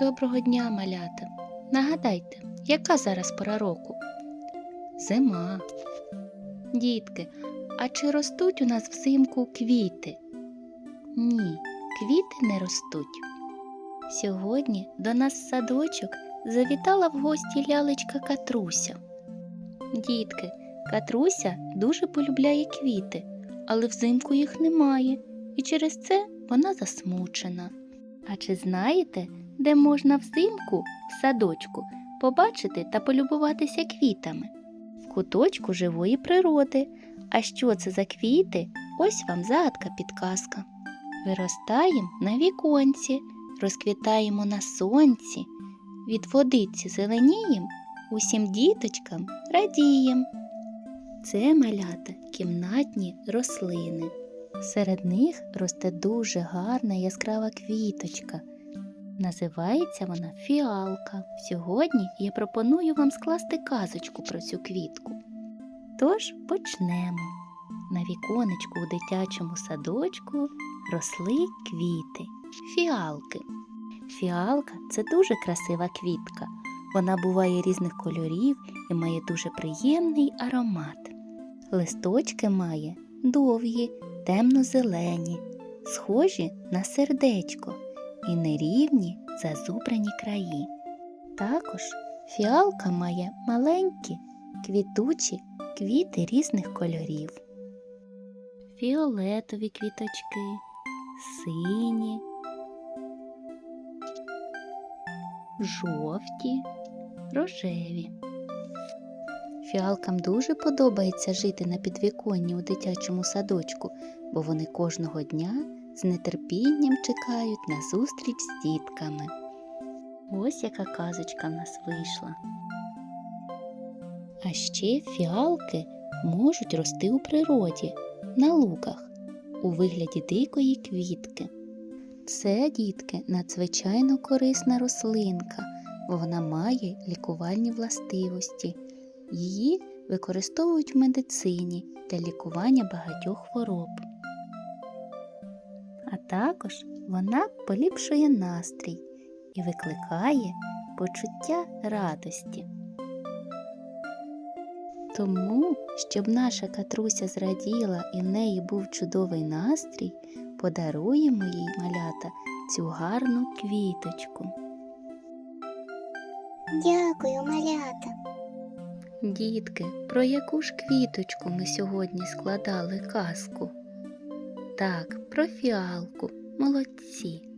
Доброго дня, малята. Нагадайте, яка зараз пора року? Зима. Дітки, а чи ростуть у нас взимку квіти? Ні, квіти не ростуть. Сьогодні до нас садочок завітала в гості лялечка Катруся. Дітки, Катруся дуже полюбляє квіти, але взимку їх немає, і через це вона засмучена. А чи знаєте, де можна взимку в садочку побачити та полюбуватися квітами? В куточку живої природи. А що це за квіти? Ось вам загадка підказка. Виростаємо на віконці, розквітаємо на сонці, від водиці зеленієм, усім діточкам радієм. Це малята кімнатні рослини. Серед них росте дуже гарна яскрава квіточка. Називається вона фіалка. Сьогодні я пропоную вам скласти казочку про цю квітку. Тож почнемо. На віконечку у дитячому садочку росли квіти, фіалки. Фіалка це дуже красива квітка. Вона буває різних кольорів і має дуже приємний аромат. Листочки має довгі, темно-зелені, схожі на сердечко і нерівні зазубрані краї. Також фіалка має маленькі квітучі квіти різних кольорів. Фіолетові квіточки, сині, жовті, рожеві. Фіалкам дуже подобається жити на підвіконні у дитячому садочку, бо вони кожного дня з нетерпінням чекають на зустріч з дітками. Ось яка казочка в нас вийшла. А ще фіалки можуть рости у природі, на луках, у вигляді дикої квітки. Це, дітки, надзвичайно корисна рослинка, бо вона має лікувальні властивості. Її використовують в медицині для лікування багатьох хвороб. А також вона поліпшує настрій і викликає почуття радості. Тому, щоб наша катруся зраділа і в неї був чудовий настрій, подаруємо їй малята цю гарну квіточку. Дякую, малята. Дітки, про яку ж квіточку ми сьогодні складали казку? Так, про фіалку. Молодці.